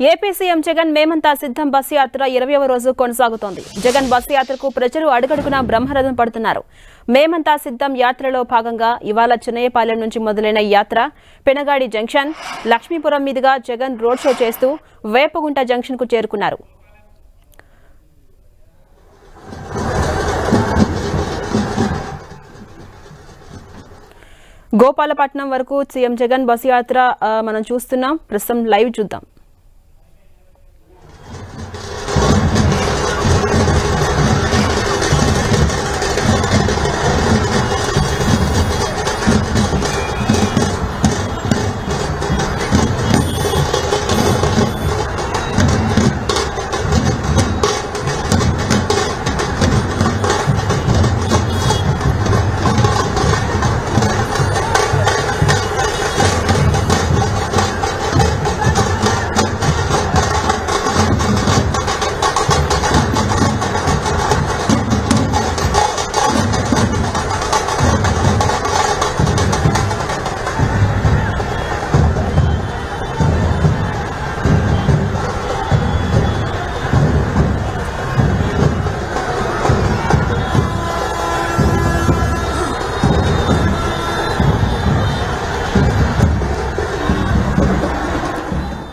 AP CM Jagan మేమంతా సిద్ధం bus యాత్ర ఇరవయవ రోజు కొనసాగుతోంది. జగన్ బస్సు యాత్రకు ప్రజలు అడుగడుగునా బ్రహ్మరథం పడుతున్నారు. మేమంతా సిద్ధం యాత్రలో భాగంగా ఇవాళ చిన్నయ్యపాలెం నుంచి మొదలైన యాత్ర పెనగాడి జంక్షన్ లక్ష్మీపురం మీదుగా జగన్ రోడ్ షో చేస్తూ వేపగుంట జంక్షన్కు చేరుకున్నారు. గోపాలపట్నం వరకు సీఎం జగన్ బస్సు యాత్ర మనం చూస్తున్నాం. ప్రస్తుతం లైవ్ చూద్దాం.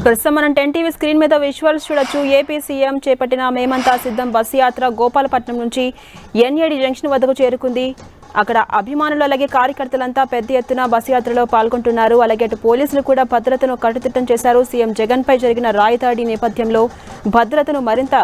ప్రస్తుతం మనం టెన్ టీవీ స్క్రీన్ మీద విజువల్స్ చూడొచ్చు. ఏపీ సీఎం చేపట్టిన మేమంతా సిద్ధం బస్సు యాత్ర గోపాలపట్నం నుంచి ఎన్ఏడి జంక్షన్ వద్దకు చేరుకుంది. అక్కడ అభిమానులు అలాగే కార్యకర్తలంతా పెద్ద ఎత్తున బస్సు యాత్రలో పాల్గొంటున్నారు. అలాగే అటు పోలీసులు కూడా భద్రతను కట్టుదిట్టం చేశారు. సీఎం జగన్పై జరిగిన రాయితాడి నేపథ్యంలో భద్రతను మరింత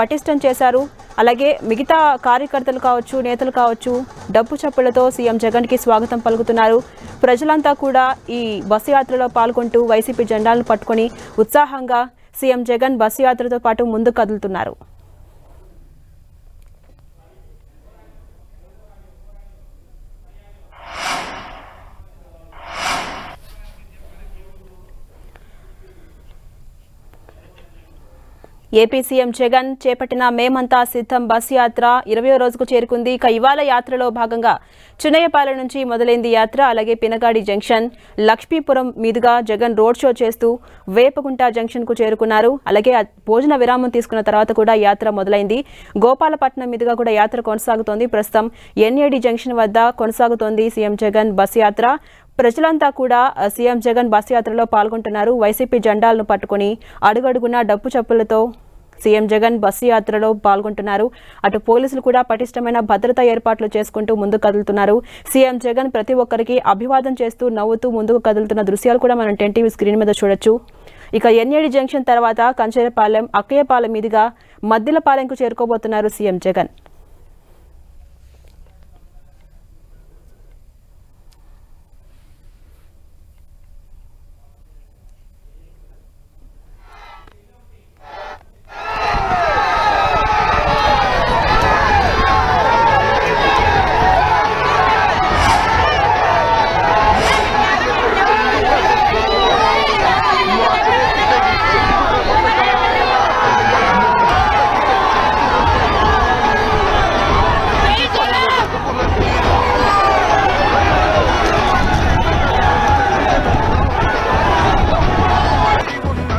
పటిష్టం చేశారు. అలాగే మిగతా కార్యకర్తలు కావచ్చు నేతలు కావచ్చు డబ్బు చప్పులతో సీఎం జగన్కి స్వాగతం పలుకుతున్నారు. ప్రజలంతా కూడా ఈ బస్సు యాత్రలో పాల్గొంటూ వైసీపీ జెండాలను పట్టుకొని ఉత్సాహంగా సీఎం జగన్ బస్సు యాత్రతో పాటు ముందు కదులుతున్నారు. ఏపీ సీఎం జగన్ చేపట్టిన మేమంతా సిద్ధం బస్ యాత్ర ఇరవయో రోజుకు చేరుకుంది. ఇక ఇవాళ యాత్రలో భాగంగా చిన్నయ్యపాలెం నుంచి మొదలైంది యాత్ర. అలాగే పినగాడి జంక్షన్ లక్ష్మీపురం మీదుగా జగన్ రోడ్ షో చేస్తూ వేపగుంట జంక్షన్కు చేరుకున్నారు. అలాగే భోజన విరామం తీసుకున్న తర్వాత కూడా యాత్ర మొదలైంది. గోపాలపట్నం మీదుగా కూడా యాత్ర కొనసాగుతోంది. ప్రస్తుతం ఎన్ఏడి జంక్షన్ వద్ద కొనసాగుతోంది సీఎం జగన్ బస్ యాత్ర. ప్రజలంతా కూడా సీఎం జగన్ బస్ యాత్రలో పాల్గొంటున్నారు. వైసీపీ జెండాలను పట్టుకొని అడుగడుగునా డప్పు చప్పులతో సీఎం జగన్ బస్సు యాత్రలో పాల్గొంటున్నారు. అటు పోలీసులు కూడా పటిష్టమైన భద్రతా ఏర్పాట్లు చేసుకుంటూ ముందుకు కదులుతున్నారు. సీఎం జగన్ ప్రతి ఒక్కరికి అభివాదం చేస్తూ నవ్వుతూ ముందుకు కదులుతున్న దృశ్యాలు కూడా మనం టెన్ టీవీ స్క్రీన్ మీద చూడొచ్చు. ఇక ఎన్ఏడి జంక్షన్ తర్వాత కంచేరపాలెం అక్కయ్యపాలెం మీదుగా మద్దిలపాలెంకు చేరుకోబోతున్నారు CM Jagan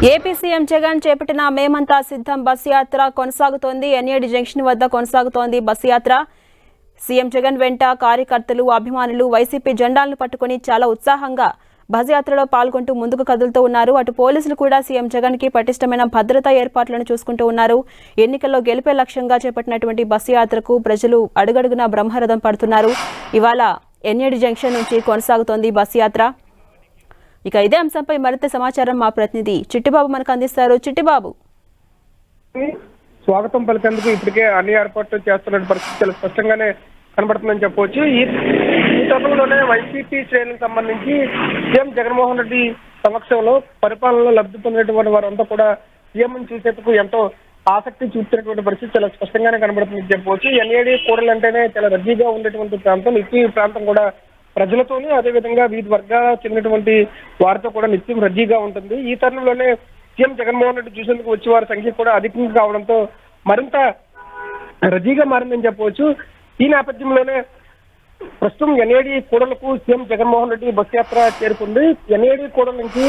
AP CM Jagan చేపట్టిన మేమంతా సిద్ధం. బస్ యాత్ర కొనసాగుతోంది. ఎన్ఏడి జంక్షన్ వద్ద కొనసాగుతోంది బస్ యాత్ర. సీఎం జగన్ వెంట కార్యకర్తలు అభిమానులు వైసీపీ జెండాలను పట్టుకొని చాలా ఉత్సాహంగా బస్ యాత్రలో పాల్గొంటూ ముందుకు కదులుతూ ఉన్నారు. అటు పోలీసులు కూడా సీఎం జగన్కి పటిష్టమైన భద్రతా ఏర్పాట్లను చూసుకుంటూ ఉన్నారు. ఎన్నికల్లో గెలిపే లక్ష్యంగా చేపట్టినటువంటి బస్సు యాత్రకు ప్రజలు అడుగడుగునా బ్రహ్మరథం పడుతున్నారు. ఇవాళ ఎన్ఏడి జంక్షన్ నుంచి కొనసాగుతోంది బస్ యాత్ర. ఇక ఇదే అంశంపై మరింత సమాచారం మా ప్రతినిధి చిట్టిబాబు మనకు అందిస్తారు. చిట్టిబాబు. స్వాగతం పలికేందుకు ఇప్పటికే అన్ని ఏర్పాట్లు చేస్తున్న పరిస్థితులు చాలా స్పష్టంగానే కనబడుతుందని చెప్పవచ్చు ఈ ఈ తరుణంలోనే వైసీపీ శ్రేణులకు సంబంధించి సీఎం జగన్మోహన్ రెడ్డి సమక్షంలో పరిపాలనలో లబ్ధి పొందినటువంటి వారంతా కూడా సీఎం చూసేందుకు ఎంతో ఆసక్తి చూపుతున్నటువంటి పరిస్థితి చాలా స్పష్టంగానే కనబడుతుందని చెప్పవచ్చు ఎన్ఏడి కూడలు అంటేనే చాలా రద్దీగా ఉండేటువంటి ప్రాంతం. ఈ ప్రాంతం కూడా ప్రజలతోనూ అదేవిధంగా వివిధ వర్గాల చెందినటువంటి వారితో కూడా నిత్యం రద్దీగా ఉంటుంది. ఈ తరుణంలోనే సీఎం జగన్మోహన్ రెడ్డి చూసేందుకు వచ్చే వారి సంఖ్య కూడా అధికంగా కావడంతో మరింత రద్దీగా మారిందని చెప్పవచ్చు. ఈ నేపథ్యంలోనే ప్రస్తుతం ఎన్ఏడి కూడలకు సీఎం జగన్మోహన్ రెడ్డి బస్ యాత్ర చేరుకుంది. ఎన్ఏడి కూడల నుంచి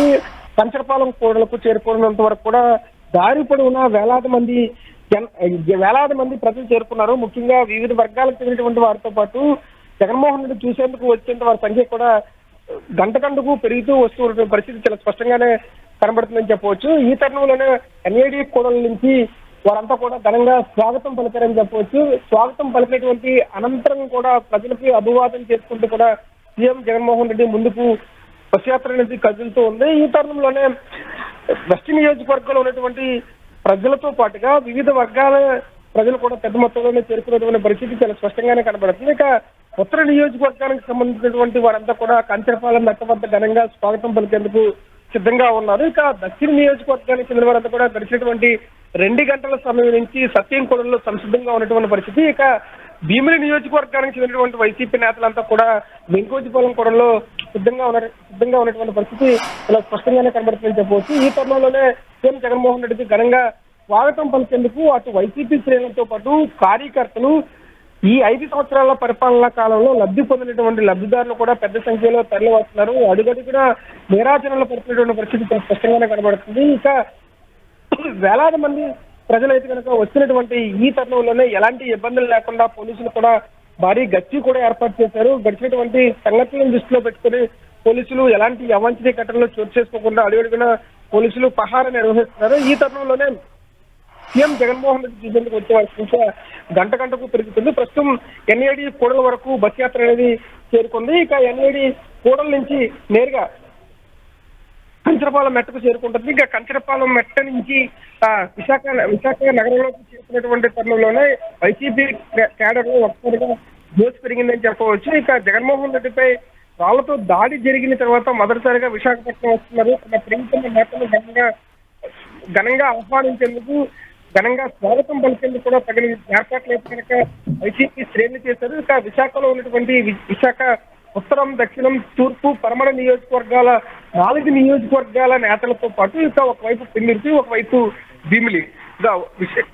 కంచరపాలెం కూడలకు చేరుకున్నంత వరకు కూడా దారి పొడవునా వేలాది మంది వేలాది మంది ప్రజలు చేరుకున్నారు. ముఖ్యంగా వివిధ వర్గాలకు చెందినటువంటి వారితో పాటు జగన్మోహన్ రెడ్డి చూసేందుకు వచ్చేంత వారి సంఖ్య కూడా గంటకంటకు పెరుగుతూ వస్తూ పరిస్థితి చాలా స్పష్టంగానే కనబడుతుందని చెప్పవచ్చు. ఈ తరుణంలోనే ఎన్ఏడి కూడల నుంచి వారంతా కూడా ఘనంగా స్వాగతం పలికారని చెప్పవచ్చు. స్వాగతం పలికినటువంటి అనంతరం కూడా ప్రజలకి అభివాదం చేసుకుంటూ కూడా సీఎం జగన్మోహన్ రెడ్డి ముందుకు బస్యాత్ర అనేది కదులుతూ ఉంది. ఈ తరుణంలోనే వెస్ట్ నియోజకవర్గంలో ఉన్నటువంటి ప్రజలతో పాటుగా వివిధ వర్గాల ప్రజలు కూడా పెద్ద మొత్తంలోనే చేరుకున్నటువంటి పరిస్థితి చాలా స్పష్టంగానే కనబడుతుంది. ఇక ఉత్తర నియోజకవర్గానికి సంబంధించినటువంటి వారంతా కూడా కంచెపాలెం మెట్ట వద్ద ఘనంగా స్వాగతం పలికేందుకు సిద్ధంగా ఉన్నారు. ఇక దక్షిణ నియోజకవర్గానికి చెందిన వారంతా కూడా గడిచినటువంటి రెండు గంటల సమయం నుంచి సత్యం కొడల్లో సంసిద్ధంగా ఉన్నటువంటి పరిస్థితి. ఇక భీమిలి నియోజకవర్గానికి చెందినటువంటి వైసీపీ నేతలంతా కూడా వెంకోజీపాలెం కొడల్లో సిద్ధంగా ఉన్న సిద్ధంగా ఉన్నటువంటి పరిస్థితి ఇలా స్పష్టంగానే కనబడుతుందని చెప్పవచ్చు. ఈ తరుణంలోనే సీఎం జగన్మోహన్ రెడ్డికి ఘనంగా స్వాగతం పలికేందుకు అటు వైసీపీ శ్రేణులతో పాటు కార్యకర్తలు ఈ ఐదు సంవత్సరాల పరిపాలనా కాలంలో లబ్ధి పొందినటువంటి లబ్ధిదారులు కూడా పెద్ద సంఖ్యలో తరలివస్తున్నారు. అడుగడుగునా నిరాచరణలు పడుతున్నటువంటి పరిస్థితి స్పష్టంగానే కనబడుతుంది. ఇక వేలాది మంది ప్రజలైతే కనుక వచ్చినటువంటి ఈ తరుణంలోనే ఎలాంటి ఇబ్బందులు లేకుండా పోలీసులు కూడా భారీ గచ్చి కూడా ఏర్పాటు చేశారు. గడిచినటువంటి సంగతులను దృష్టిలో పెట్టుకుని పోలీసులు ఎలాంటి అవాంఛనీయ ఘటనలు చోటు చేసుకోకుండా అడుగడుగున పోలీసులు పహార నిర్వహిస్తున్నారు. ఈ తరుణంలోనే సీఎం జగన్మోహన్ రెడ్డి చూసేందుకు వచ్చే వారి సంఖ్య గంట గంటకు పెరుగుతుంది. ప్రస్తుతం ఎన్ఏడి కూడల వరకు బస్ యాత్ర అనేది చేరుకుంది. ఇక ఎన్ఏడి కూడల నుంచి నేరుగా కంచరపాలెం మెట్టకు చేరుకుంటుంది. ఇంకా కంచరపాలెం మెట్ట నుంచి విశాఖ విశాఖ నగరంలోకి చేరుకున్నటువంటి తరుణంలోనే వైసీపీ క్యాడర్ ఒక్కసారిగా జోష్ పెరిగిందని చెప్పవచ్చు. ఇక జగన్మోహన్ రెడ్డిపై వాళ్ళతో దాడి జరిగిన తర్వాత మొదటిసారిగా విశాఖపట్నం వస్తున్నారు. తమ ప్రియతమ నేతలు ఘనంగా ఘనంగా ఆహ్వానించేందుకు ఘనంగా స్వాగతం పలికేందుకు కూడా తగిన ఏర్పాట్లు అయితే కనుక వైసీపీ శ్రేణి చేశారు. ఇక విశాఖలో ఉన్నటువంటి విశాఖ ఉత్తరం దక్షిణం తూర్పు పరమణ నియోజకవర్గాల నాలుగు నియోజకవర్గాల నేతలతో పాటు ఇంకా ఒకవైపు పిన్నిర్తి ఒకవైపు భీమిలి. ఇక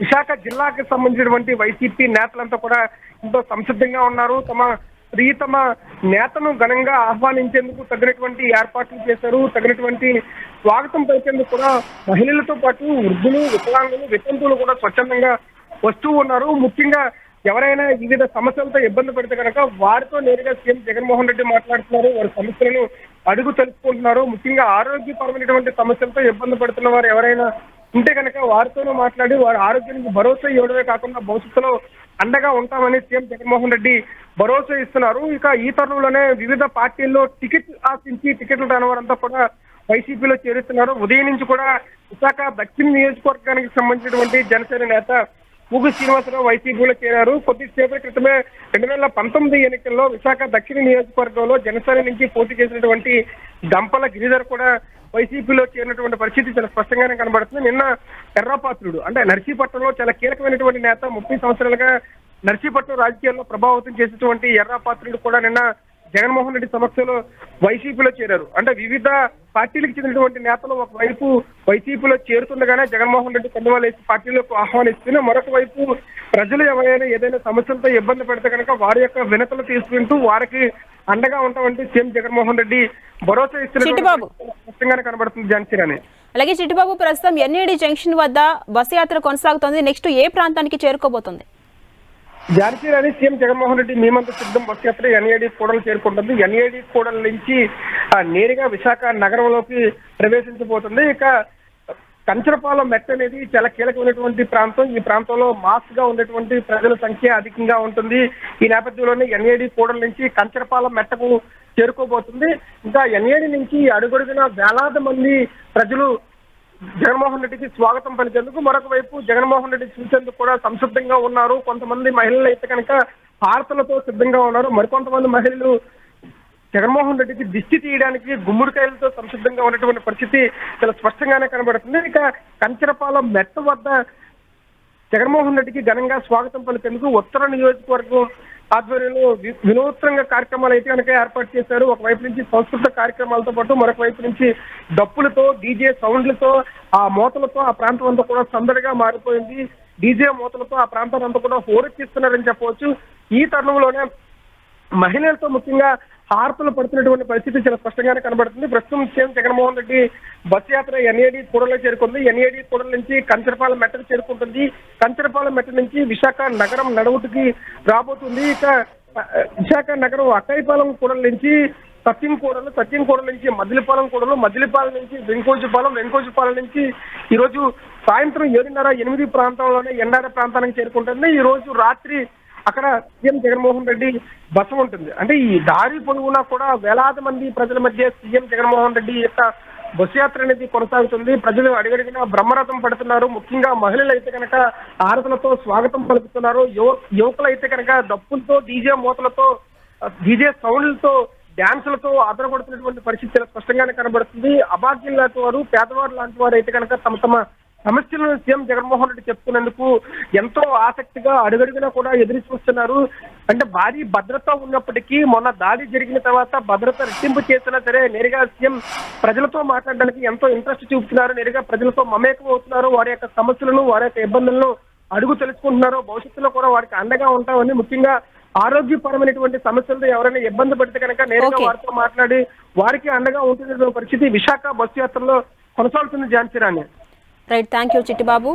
విశాఖ జిల్లాకి సంబంధించినటువంటి వైసీపీ నేతలంతా కూడా ఎంతో సంసిద్ధంగా ఉన్నారు. తమ ప్రియతమ నేతను ఘనంగా ఆహ్వానించేందుకు తగినటువంటి ఏర్పాట్లు చేశారు. తగినటువంటి స్వాగతం పలికేందుకు కూడా మహిళలతో పాటు వృద్ధులు వికలాంగులు వితంతువులు కూడా స్వచ్ఛందంగా వస్తూ ఉన్నారు. ముఖ్యంగా ఎవరైనా వివిధ సమస్యలతో ఇబ్బంది పడితే కనుక వారితో నేరుగా సీఎం జగన్మోహన్ రెడ్డి మాట్లాడుతున్నారు. వారి సమస్యలను అడుగు తెలుసుకుంటున్నారు ముఖ్యంగా ఆరోగ్యపరమైనటువంటి సమస్యలతో ఇబ్బంది పడుతున్న వారు ఎవరైనా ఉంటే కనుక వారితోనూ మాట్లాడి వారి ఆరోగ్యానికి భరోసా ఇవ్వడమే కాకుండా భవిష్యత్తులో అండగా ఉంటామని సీఎం జగన్మోహన్ రెడ్డి భరోసా ఇస్తున్నారు. ఇక ఈ తరుణంలోనే వివిధ పార్టీల్లో టికెట్ ఆశించి టికెట్లు రానివారంతా కూడా వైసీపీలో చేరుతున్నారు. ఉదయం నుంచి కూడా విశాఖ దక్షిణ నియోజకవర్గానికి సంబంధించినటువంటి జనసేన నేత ముగ్గు శ్రీనివాసరావు వైసీపీలో చేరారు. కొద్దిసేపటి క్రితమే రెండు వేల పంతొమ్మిది ఎన్నికల్లో విశాఖ దక్షిణ నియోజకవర్గంలో జనసేన నుంచి పోటీ చేసినటువంటి దంపల గిరిధర్ కూడా వైసీపీలో చేరినటువంటి పరిస్థితి చాలా స్పష్టంగానే కనబడుతుంది. నిన్న ఎర్రపాత్రుడు అంటే నర్సీపట్నంలో చాలా కీలకమైనటువంటి నేత ముప్పై సంవత్సరాలుగా నర్సీపట్నం రాజకీయాల్లో ప్రభావితం చేసినటువంటి ఎర్రపాత్రుడు కూడా నిన్న జగన్మోహన్ రెడ్డి సమక్షంలో వైసీపీలో చేరారు. అంటే వివిధ పార్టీలకు చెందినటువంటి నేతలు ఒకవైపు వైసీపీలో చేరుతుండగానే జగన్మోహన్ రెడ్డి కొండవాళ్ళేసి పార్టీలకు ఆహ్వానిస్తూనే మరొక వైపు ప్రజలు ఎవరైనా ఏదైనా సమస్యలతో ఇబ్బంది పెడితే కనుక వారి యొక్క వినతులు తీసుకుంటూ వారికి అండగా ఉంటామంటే సీఎం జగన్మోహన్ రెడ్డి భరోసా. ఇస్తున్న కనబడుతుంది ఝాన్సీ రాణి అలాగే చిట్టిబాబు ప్రస్తుతం ఎన్ఏడి జంక్షన్ వద్ద బస్సు యాత్ర కొనసాగుతోంది. నెక్స్ట్ ఏ ప్రాంతానికి చేరుకోబోతోంది? ఝాన్సీ రాణి సీఎం జగన్మోహన్ రెడ్డి మేమంతా సిద్ధం బస్ యాత్ర ఎన్ఏడి కూడలు చేరుకుంటుంది. ఎన్ఏడి కూడల నుంచి నేరుగా విశాఖ నగరంలోకి ప్రవేశించబోతుంది. ఇక కంచరపాలెం మెట్ట అనేది చాలా కీలకమైనటువంటి ప్రాంతం. ఈ ప్రాంతంలో మాస్గా ఉన్నటువంటి ప్రజల సంఖ్య అధికంగా ఉంటుంది. ఈ నేపథ్యంలోనే ఎన్ఏడి కూడల నుంచి కంచరపాలెం మెట్టకు చేరుకోబోతుంది. ఇంకా ఎన్ఏడి నుంచి అడుగడుగున వేలాది మంది ప్రజలు జగన్మోహన్ రెడ్డికి స్వాగతం పలికేందుకు మరొక వైపు జగన్మోహన్ రెడ్డి చూసేందుకు కూడా సంసిద్ధంగా ఉన్నారు. కొంతమంది మహిళలు అయితే కనుక హారతలతో సిద్ధంగా ఉన్నారు. మరికొంతమంది మహిళలు జగన్మోహన్ రెడ్డికి దిష్టి తీయడానికి గుమ్మడికాయలతో సంసిద్ధంగా ఉన్నటువంటి పరిస్థితి చాలా స్పష్టంగానే కనబడుతుంది. ఇక కంచరపాలెం మెట్ట వద్ద జగన్మోహన్ రెడ్డికి ఘనంగా స్వాగతం పలికేందుకు ఉత్తర నియోజకవర్గం ఆధ్వర్యంలో వి- వినూత్నంగా కార్యక్రమాలు అయితే కనుక ఏర్పాటు చేశారు. ఒకవైపు నుంచి సంస్కృత కార్యక్రమాలతో పాటు మరొక వైపు నుంచి డప్పులతో డీజే సౌండ్లతో ఆ మోతలతో ఆ ప్రాంతం అంతా కూడా సందడిగా మారిపోయింది. డీజే మోతలతో ఆ ప్రాంతాన్ని అంతా కూడా హోరెత్తిస్తున్నారని చెప్పవచ్చు. ఈ తరుణంలోనే మహిళలతో ముఖ్యంగా హారతలు పడుతున్నటువంటి పరిస్థితి చాలా స్పష్టంగానే కనబడుతుంది. ప్రస్తుతం సీఎం జగన్మోహన్ రెడ్డి బస్ యాత్ర ఎన్ఏడి కూడలో చేరుకుంది. ఎన్ఏడి కూడల నుంచి కంచరపాల మెట్టకు చేరుకుంటుంది. కంచరపాల మెట్ట నుంచి విశాఖ నగరం నడవుటికి రాబోతుంది. ఇక విశాఖ నగరం అక్కైపాలెం కూడల నుంచి సత్యం కూడలు సత్యం కూడల నుంచి మదిలిపాలెం కూడలు మదిలిపాలెం నుంచి వెంకోజుపాలెం వెంకోజుపాలెం నుంచి ఈరోజు సాయంత్రం ఏడున్నర ఎనిమిది ప్రాంతంలోనే ఎండార ప్రాంతానికి చేరుకుంటుంది. ఈ రోజు రాత్రి అక్కడ సీఎం జగన్మోహన్ రెడ్డి బస ఉంటుంది. అంటే ఈ దారి పొడుగునా కూడా వేలాది మంది ప్రజల మధ్య సీఎం జగన్మోహన్ రెడ్డి యొక్క బస్సు యాత్ర అనేది కొనసాగుతుంది. ప్రజలు అడిగడిగిన బ్రహ్మరథం పడుతున్నారు. ముఖ్యంగా మహిళలు అయితే కనుక ఆరతులతో స్వాగతం పలుకుతున్నారు. యువకులు అయితే కనుక డప్పులతో డీజే మూతలతో డీజే సౌండ్లతో డ్యాన్సులతో ఆధారపడుతున్నటువంటి పరిస్థితి స్పష్టంగానే కనబడుతుంది. అభాగ్యం లాంటి వారు పేదవారు లాంటి వారు అయితే కనుక తమ తమ సమస్యలను సీఎం జగన్మోహన్ రెడ్డి చెప్పుకునేందుకు ఎంతో ఆసక్తిగా అడుగడుగునా కూడా ఎదురు చూస్తున్నారు. అంటే భారీ భద్రత ఉన్నప్పటికీ మొన్న దాడి జరిగిన తర్వాత భద్రత రెట్టింపు చేసినా సరే నేరుగా సీఎం ప్రజలతో మాట్లాడడానికి ఎంతో ఇంట్రెస్ట్ చూపుతున్నారు. నేరుగా ప్రజలతో మమేకం అవుతున్నారు. వారి యొక్క సమస్యలను వారి యొక్క ఇబ్బందులను అడుగు తెలుసుకుంటున్నారు. భవిష్యత్తులో కూడా వారికి అండగా ఉంటామని ముఖ్యంగా ఆరోగ్యపరమైనటువంటి సమస్యలతో ఎవరైనా ఇబ్బంది పడితే కనుక నేరుగా. వారితో మాట్లాడి వారికి అండగా ఉంటున్న పరిస్థితి విశాఖ బస్సు యాత్రలో కొనసాగుతుంది Jhansi Rani. Right thank you Chittibabu.